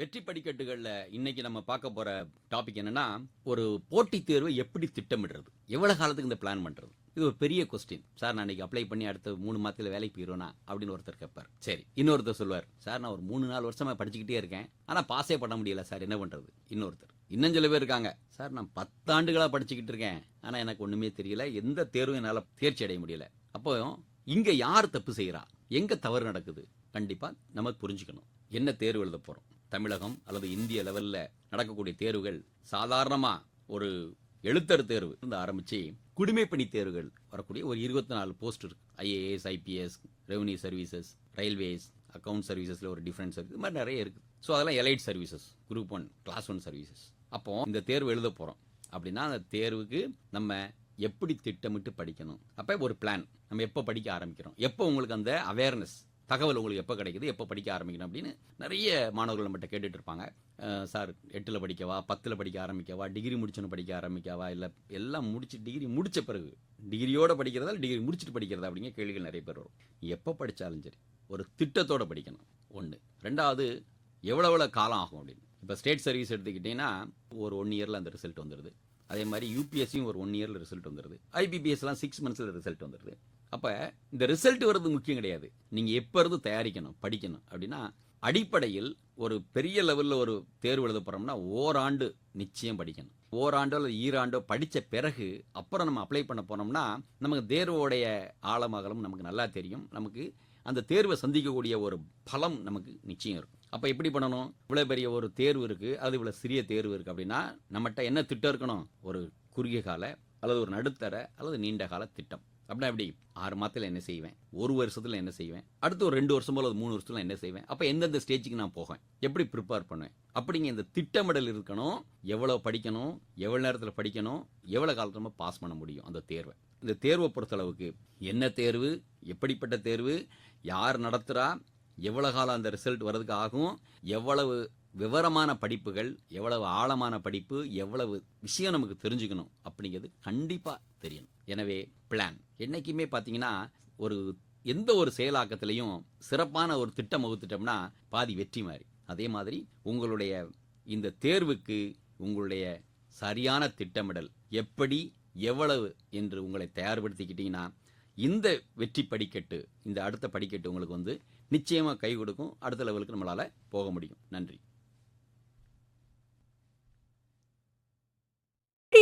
வெற்றி படிக்கட்டுகளில் இன்னைக்கு நம்ம பார்க்க போற டாபிக் என்னன்னா ஒரு போட்டித் தேர்வை எப்படி திட்டமிடுறது? எவ்வளவு காலத்துக்கு இந்த பிளான் பண்றது? இது ஒரு பெரிய கொஸ்டின் சார் நான் இன்னைக்கு அப்ளை பண்ணி அடுத்த மூணு மாதத்துல வேலைக்கு போயிடுவேனா? அப்படின்னு ஒருத்தர் கேட்பார். சரி இன்னொருத்தர் சொல்வார் சார் நான் ஒரு மூணு நாலு வருஷமா படிச்சுக்கிட்டே இருக்கேன். ஆனா பாஸே பண்ண முடியல சார். என்ன பண்றது? இன்னொருத்தர் இன்னும் சில பேர் இருக்காங்க சார் நான் பத்தாண்டுகளா படிச்சுக்கிட்டு இருக்கேன். ஆனா எனக்கு ஒண்ணுமே தெரியல. எந்த தேர்வும் என்னால தேர்ச்சி அடைய முடியல. அப்போ இங்க யார் தப்பு செய்கிறா எங்க தவறு நடக்குது? கண்டிப்பா நம்ம புரிஞ்சுக்கணும். என்ன தேர்வு எழுத போறோம்? தமிழகம் அல்லது இந்திய லெவலில் நடக்கக்கூடிய தேர்வுகள் சாதாரணமாக ஒரு எழுத்தர் தேர்வு இருந்து ஆரம்பித்து குடிமைப்பணி தேர்வுகள் வரக்கூடிய ஒரு இருபத்தி நாலு போஸ்ட் இருக்குது IAS IPS revenue services railways account சர்வீசஸில் ஒரு டிஃப்ரெண்ட்ஸ் இருக்குது இது மாதிரி நிறைய இருக்குது ஸோ அதெல்லாம் elite services group one class one services அப்போ இந்த தேர்வு எழுத போகிறோம் அப்படின்னா அந்த தேர்வுக்கு நம்ம எப்படி திட்டமிட்டு படிக்கணும்? அப்போ ஒரு பிளான் நம்ம எப்போ படிக்க ஆரம்பிக்கிறோம்? எப்போ உங்களுக்கு அந்த அவேர்னஸ் தகவல் உங்களுக்கு எப்போ கிடைக்குது எப்போ படிக்க ஆரம்பிக்கணும் அப்படின்னு நிறைய மாணவர்கள் நம்மகிட்ட கேட்டுட்டு இருப்பாங்க. சார் எட்டில் படிக்கவா பத்தில் படிக்க ஆரம்பிக்கவா டிகிரி முடிச்சோன்னு படிக்க ஆரம்பிக்கவா இல்லை எல்லாம் முடிச்சு டிகிரி முடிச்ச பிறகு டிகிரியோடு படிக்கிறதா டிகிரி முடிச்சுட்டு படிக்கிறதா அப்படிங்கிற கேள்விகள் நிறைய பேர் வரும். எப்போ படித்தாலும் சரி ஒரு திட்டத்தோட படிக்கணும். ஒன்று ரெண்டாவது எவ்வளோ எவ்வளோ காலம் ஆகும் அப்படின்னு. இப்போ ஸ்டேட் சர்வீஸ் எடுத்துக்கிட்டிங்கன்னா ஒரு ஒன் இயரில் அந்த ரிசல்ட் வந்துடுது அதே மாதிரி யூபிஎஸ்சியும் ஒரு ஒன் இயரில் ரிசல்ட் வந்துடுது ஐபிபிஎஸ்லாம் சிக்ஸ் மந்த்ஸில் ரிசல்ட் வந்துடுது அப்போ இந்த ரிசல்ட் வர்றது முக்கியம் கிடையாது. நீங்கள் எப்போ இருந்து தயாரிக்கணும் படிக்கணும் அப்படின்னா அடிப்படையில் ஒரு பெரிய லெவலில் ஒரு தேர்வு எழுத போகிறோம்னா ஓராண்டு நிச்சயம் படிக்கணும். ஓராண்டோ அல்லது ஈராண்டோ படித்த பிறகு அப்புறம் நம்ம அப்ளை பண்ண போனோம்னா நமக்கு தேர்வோடைய ஆழமாகலும் நமக்கு நல்லா தெரியும். நமக்கு அந்த தேர்வை சந்திக்கக்கூடிய ஒரு பலம் நமக்கு நிச்சயம் இருக்கும். அப்போ எப்படி பண்ணணும்? இவ்வளோ பெரிய ஒரு தேர்வு இருக்குது அது இவ்வளோ சிறிய தேர்வு இருக்குது அப்படின்னா நம்மகிட்ட என்ன திட்டம் இருக்கணும்? ஒரு குறுகிய கால அல்லது ஒரு நடுத்தர அல்லது நீண்ட கால திட்டம். அப்படின்னா எப்படி? ஆறு மாதத்தில் என்ன செய்வேன்? ஒரு வருஷத்தில் என்ன செய்வேன்? அடுத்து ஒரு ரெண்டு வருஷமோ அல்லது மூணு வருஷத்தில் என்ன செய்வேன்? அப்போ எந்தெந்த ஸ்டேஜுக்கு நான் போவேன்? எப்படி ப்ரிப்பேர் பண்ணுவேன்? அப்படிங்க இந்த திட்டமிடல் இருக்கணும். எவ்வளோ படிக்கணும்? எவ்வளோ நேரத்தில் படிக்கணும்? எவ்வளோ காலத்தில் நம்ம பாஸ் பண்ண முடியும்? அந்த தேர்வை. இந்த தேர்வை பொறுத்தளவுக்கு என்ன தேர்வு? எப்படிப்பட்ட தேர்வு? யார் நடத்துகிறா எவ்வளோ காலம் அந்த ரிசல்ட் வர்றதுக்கு ஆகும்? எவ்வளவு விவரமான படிப்புகள் எவ்வளவு ஆழமான படிப்பு எவ்வளவு விஷயம் நமக்கு தெரிஞ்சுக்கணும் அப்படிங்கிறது கண்டிப்பாக தெரியணும். எனவே பிளான் என்னைக்குமே பார்த்தீங்கன்னா ஒரு எந்த ஒரு செயலாக்கத்திலையும் சிறப்பான ஒரு திட்டம் வகுத்துட்டோம்னா பாதி வெற்றி மாதிரி. அதே மாதிரி உங்களுடைய இந்த தேர்வுக்கு உங்களுடைய சரியான திட்டமிடல் எப்படி எவ்வளவு என்று உங்களை தயார்படுத்திக்கிட்டீங்கன்னா இந்த வெற்றி படிக்கட்டு இந்த அடுத்த படிக்கட்டு உங்களுக்கு வந்து நிச்சயமாக கை கொடுக்கும். அடுத்த லெவலுக்கு நம்மளால் போக முடியும். நன்றி.